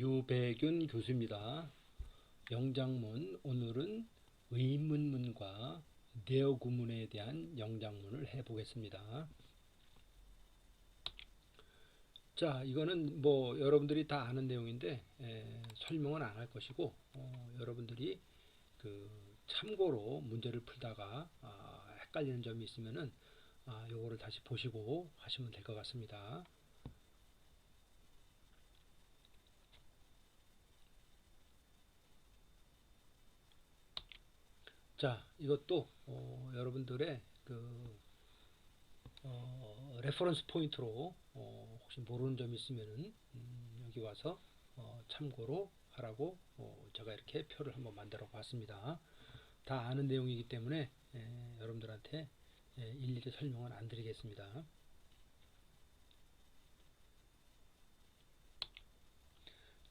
유배균 교수입니다. 영장문 오늘은 의문문과 내어구문에 대한 영장문을 해보겠습니다. 자, 이거는 뭐 여러분들이 다 아는 내용인데 에, 설명은 안 할 것이고 어, 여러분들이 그 참고로 문제를 풀다가 아, 헷갈리는 점이 있으면은 아, 요거를 다시 보시고 하시면 될 것 같습니다. 자, 이것도 어, 여러분들의 그 어, 레퍼런스 포인트로 어, 혹시 모르는 점이 있으면은 음, 여기 와서 어, 참고로 하라고 어, 제가 이렇게 표를 한번 만들어 봤습니다. 다 아는 내용이기 때문에 에, 여러분들한테 에, 일일이 설명은 안 드리겠습니다.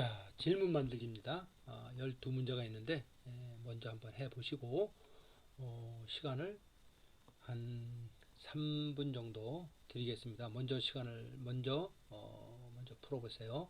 자, 질문 만들기입니다. 아, 12문제가 있는데 에, 먼저 한번 해보시고 어, 시간을 한 3분 정도 드리겠습니다. 먼저 시간을 먼저 어, 먼저 풀어보세요.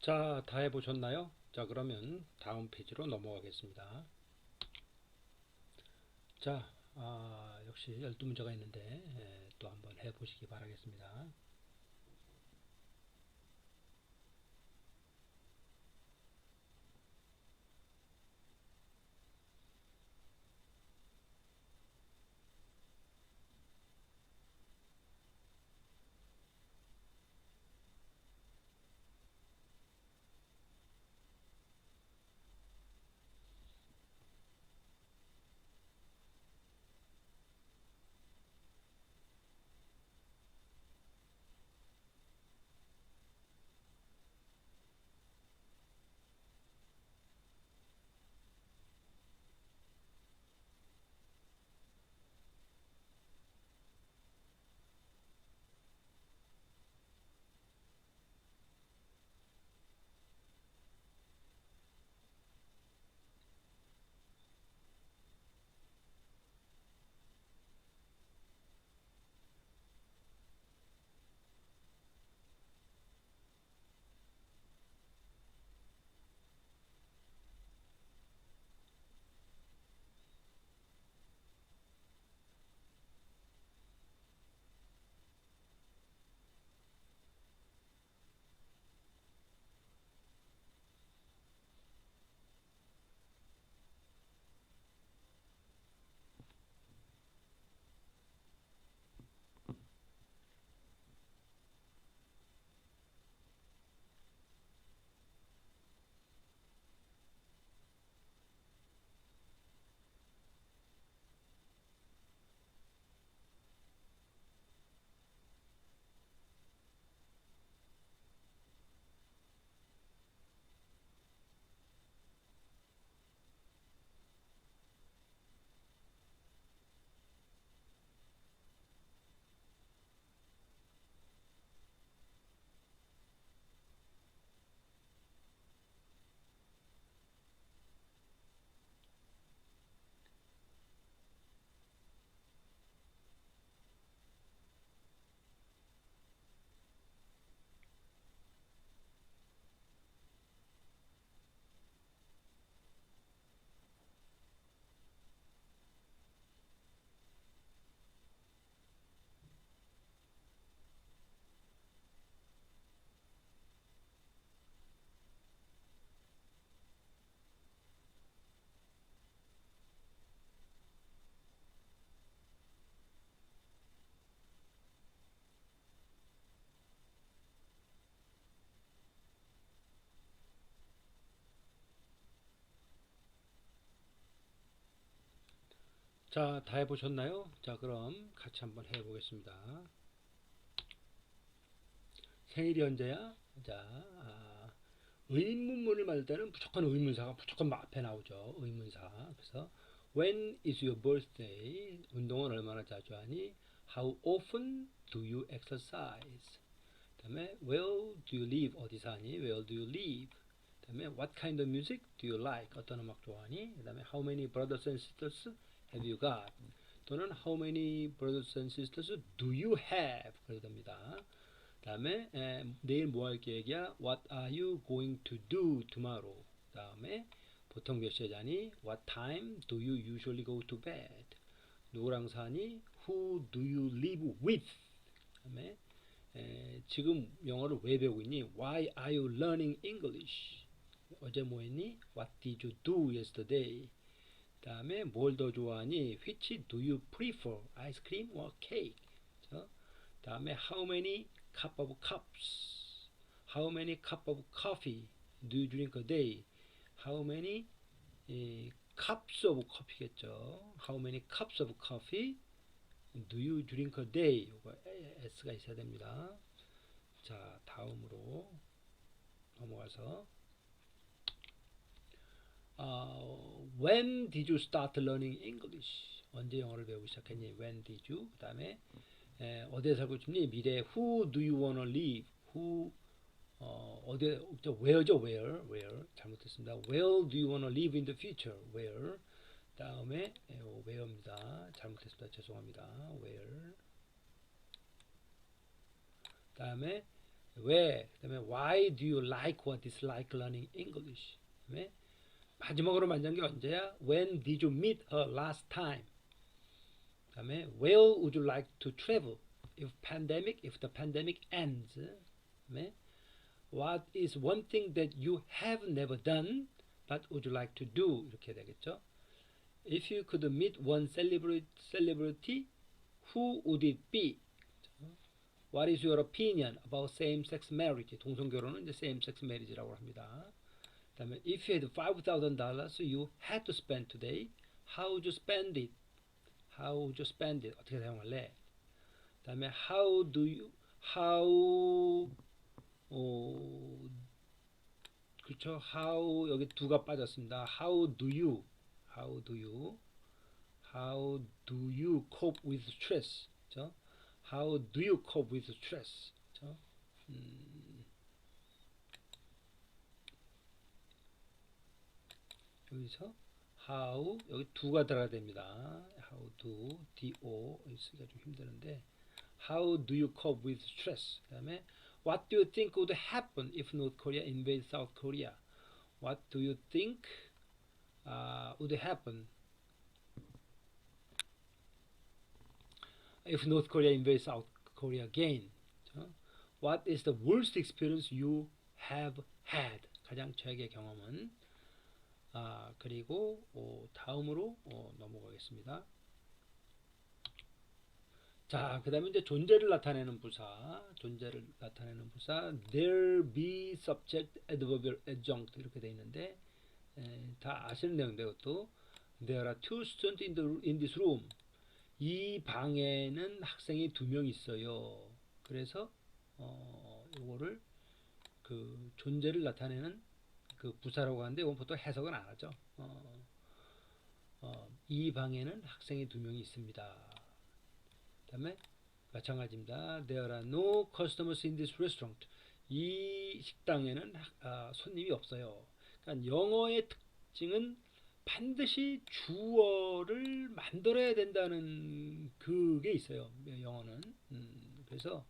자, 다 해보셨나요? 자, 그러면 다음 페이지로 넘어가겠습니다. 자, 아, 역시 12문제가 있는데 에, 또 한번 해보시기 바라겠습니다. 자, 다 해보셨나요? 자, 그럼 같이 한번 해보겠습니다. 생일이 언제야? 자, 아, 의문문을 만들 때는 무조건 의문사가 무조건 앞에 나오죠. 의문사. 그래서 When is your birthday? 운동은 얼마나 자주 하니? How often do you exercise? 그다음에 Where do you live? 어디 사니? Where do you live? 그다음에 What kind of music do you like? 어떤 음악 좋아하니? 그다음에 How many brothers and sisters have you got? 또는 How many brothers and sisters do you have? 그래도 됩니다. 다음에 에, 내일 뭐 할 계획이야? What are you going to do tomorrow? 다음에 보통 몇 시에 자니? What time do you usually go to bed? 누구랑 사니? Who do you live with? 다음에 에, 지금 영어를 왜 배우고 있니? Why are you learning English? 어제 뭐 했니? What did you do yesterday? 다음에 뭘 더 좋아하니? Which do you prefer? Ice cream or cake? 저, 다음에 how many cup of cups? How many cup of coffee do you drink a day? How many 이, cups of coffee겠죠. How many cups of coffee do you drink a day? 이거 s가 있어야 됩니다. 자, 다음으로 넘어가서 어, when did you start learning English? 언제 영어를 배우기 시작했니? When did you? 그 다음에 에, 어디에 살고 싶니? 미래 Who do you wanna live? Who 어, 어디에 저 where죠? Where? Where? 잘못했습니다. Where do you wanna live in the future? Where? 다음에 에, 어, where입니다. 잘못했습니다. 죄송합니다. Where? 다음에 왜? 그다음에 why do you like or dislike learning English? 그다음에 마지막으로 만난 게 언제야? When did you meet her last time? 그다음에 Where would you like to travel if pandemic if the pandemic ends? 그다음에 What is one thing that you have never done but would you like to do? 이렇게 되겠죠. If you could meet one celebrity, celebrity who would it be? What is your opinion about same-sex marriage? 동성결혼은 이제 same-sex marriage라고 합니다. 그다음에 if you had five thousand dollars you had to spend today, how would you spend it? How would you spend it? 어떻게 사용할래? 그다음에 how do you how 어 그렇죠? how 여기 두가 빠졌습니다. how do you how do you how do you cope with stress? 그렇죠? how do you cope with stress? 그렇죠? 음, 여기서 how 여기 두가 들어야 됩니다. how do do 쓰기가 좀 힘드는데 how do you cope with stress? 그다음에 what do you think would happen if North Korea invades South Korea? What do you think uh, would happen if North Korea invades South Korea again? What is the worst experience you have had? 가장 최악의 경험은 아, 그리고 어, 다음으로 어, 넘어가겠습니다. 자, 그 다음에 이제 존재를 나타내는 부사, 존재를 나타내는 부사, there, be, subject, adverbial, adjunct 이렇게 돼 있는데 에, 다 아시는 내용인데 이것도 there are two students in, the, in this room. 이 방에는 학생이 두 명 있어요. 그래서 어, 이거를 그 존재를 나타내는 그 부사라고 하는데 이건 보통 해석은 안 하죠. 어, 어, 이 방에는 학생이 두 명이 있습니다. 그다음에 마찬가지입니다. There are no customers in this restaurant. 이 식당에는 학- 아, 손님이 없어요. 그러니까 영어의 특징은 반드시 주어를 만들어야 된다는 그게 있어요. 영어는. 음, 그래서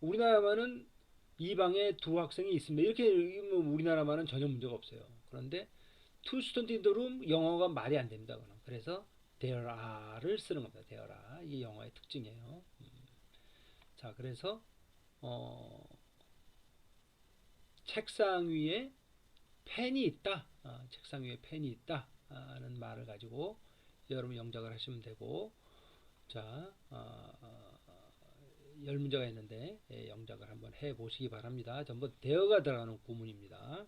우리나라만은 이 방에 두 학생이 있습니다. 이렇게 뭐 우리나라만은 전혀 문제가 없어요. 그런데 two students in the room 영어가 말이 안 됩니다. 그럼. 그래서 there are를 쓰는 겁니다. there are. 이게 영어의 특징이에요. 음. 자, 그래서 어, 책상 위에 펜이 있다. 아, 책상 위에 펜이 있다. 하는 말을 가지고 여러분 영작을 하시면 되고 자, 어, 어, 열 문제가 있는데 예, 영작을 한번 해 보시기 바랍니다. 전부 되어가 들어가는 구문입니다.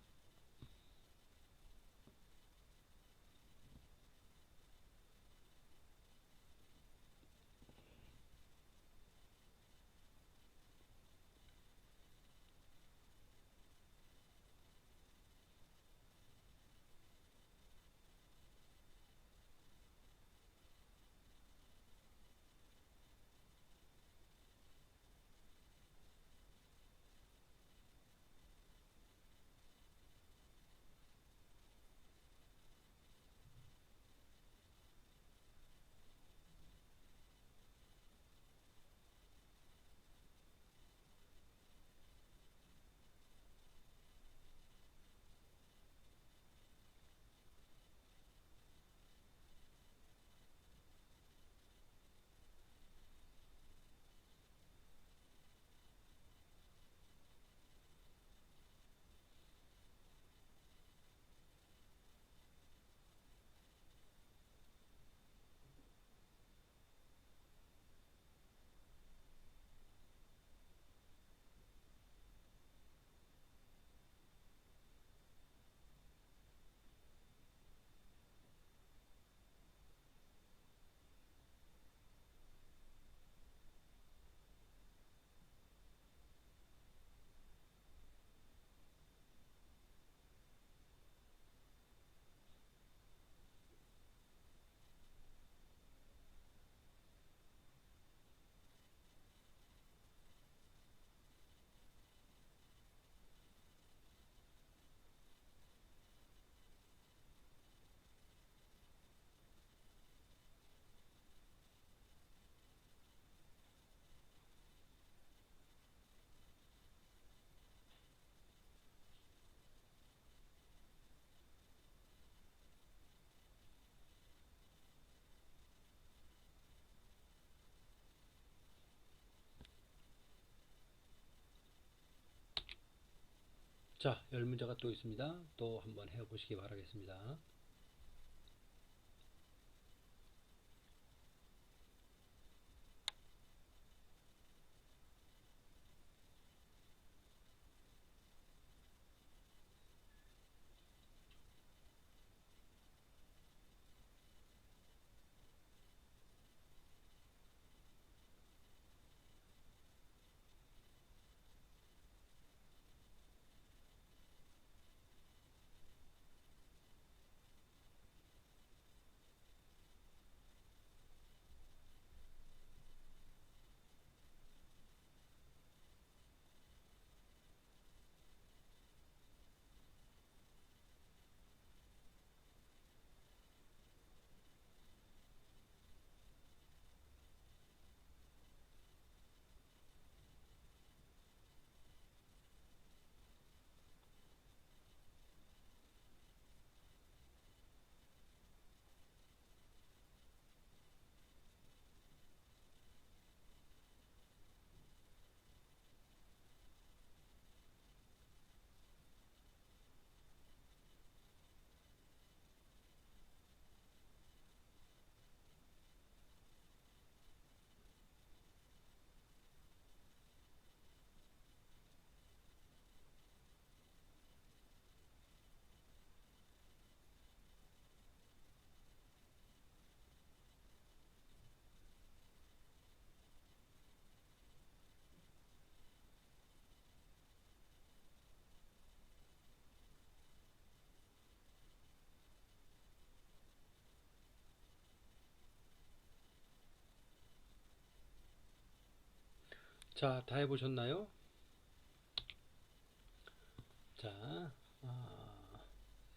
자, 열 문제가 또 있습니다. 또 한번 해보시기 바라겠습니다. 자, 다 해보셨나요? 자, 아,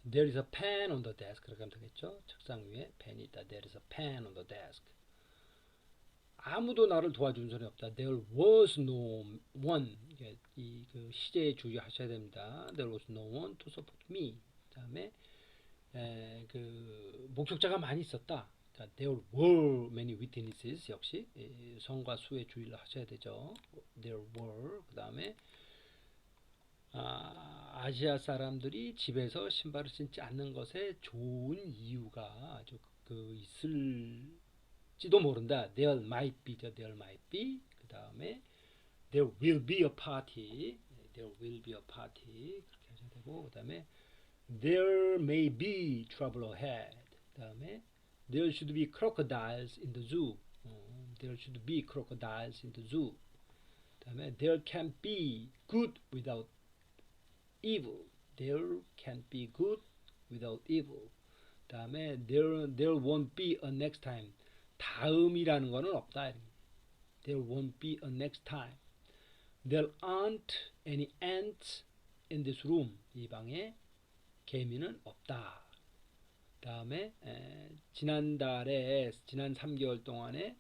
there is a pen on the desk. 그렇게 하면 되겠죠? 책상 위에 펜이 있다. There is a pen on the desk. 아무도 나를 도와준 사람이 없다. There was no one. 이그 시제에 주의하셔야 됩니다. There was no one to support me. 그다음에 에, 그 목격자가 많이 있었다. 자, there were many witnesses 역시 이 성과 수에 주의를 하셔야 되죠. There were 그 다음에 아, 아시아 사람들이 집에서 신발을 신지 않는 것에 좋은 이유가 아주 그 있을지도 모른다. There might be, there might be. 그 다음에 there will be a party. There will be a party. 그렇게 하셔야 되고 그 다음에 there may be trouble ahead. 그 다음에 there should be crocodiles in the zoo. 어, there should be crocodiles in the zoo. 그 다음에 there can't be good without evil. There can't be good without evil. 다음에 there there won't be a next time. 다음이라는 거는 없다. There won't be a next time. There aren't any ants in this room. 이 방에 개미는 없다. 다음에 에, 지난달에 지난 3개월 동안에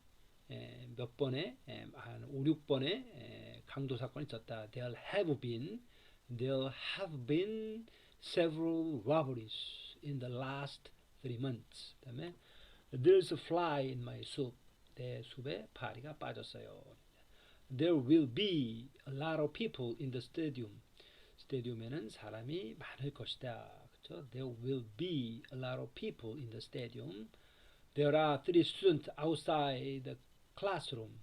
에, 몇 번의 에, 한 5, 6번의 에, 강도 사건이 있었다. There have been there have been several robberies in the last three months. 그다음에 there's a fly in my soup. 내 숲에 파리가 빠졌어요. There will be a lot of people in the stadium. 스테디움에는 사람이 많을 것이다. 그렇죠? There will be a lot of people in the stadium. There are three students outside the classroom.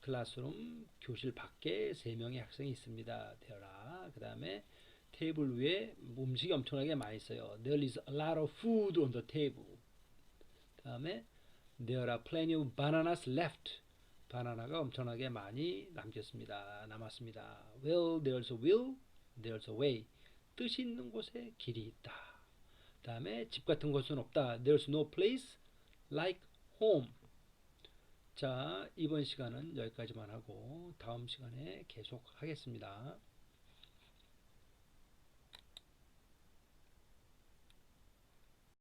클래스룸 교실 밖에 세 명의 학생이 있습니다. There are. 그 다음에 테이블 위에 음식이 엄청나게 많이 있어요. There is a lot of food on the table. 그 다음에 There are plenty of bananas left. 바나나가 엄청나게 많이 남겼습니다. 남았습니다. Well, there's a will, there's a way. 뜻이 있는 곳에 길이 있다. 그 다음에 집 같은 곳은 없다. There's no place like home. 자, 이번 시간은 여기까지만 하고 다음 시간에 계속 하겠습니다.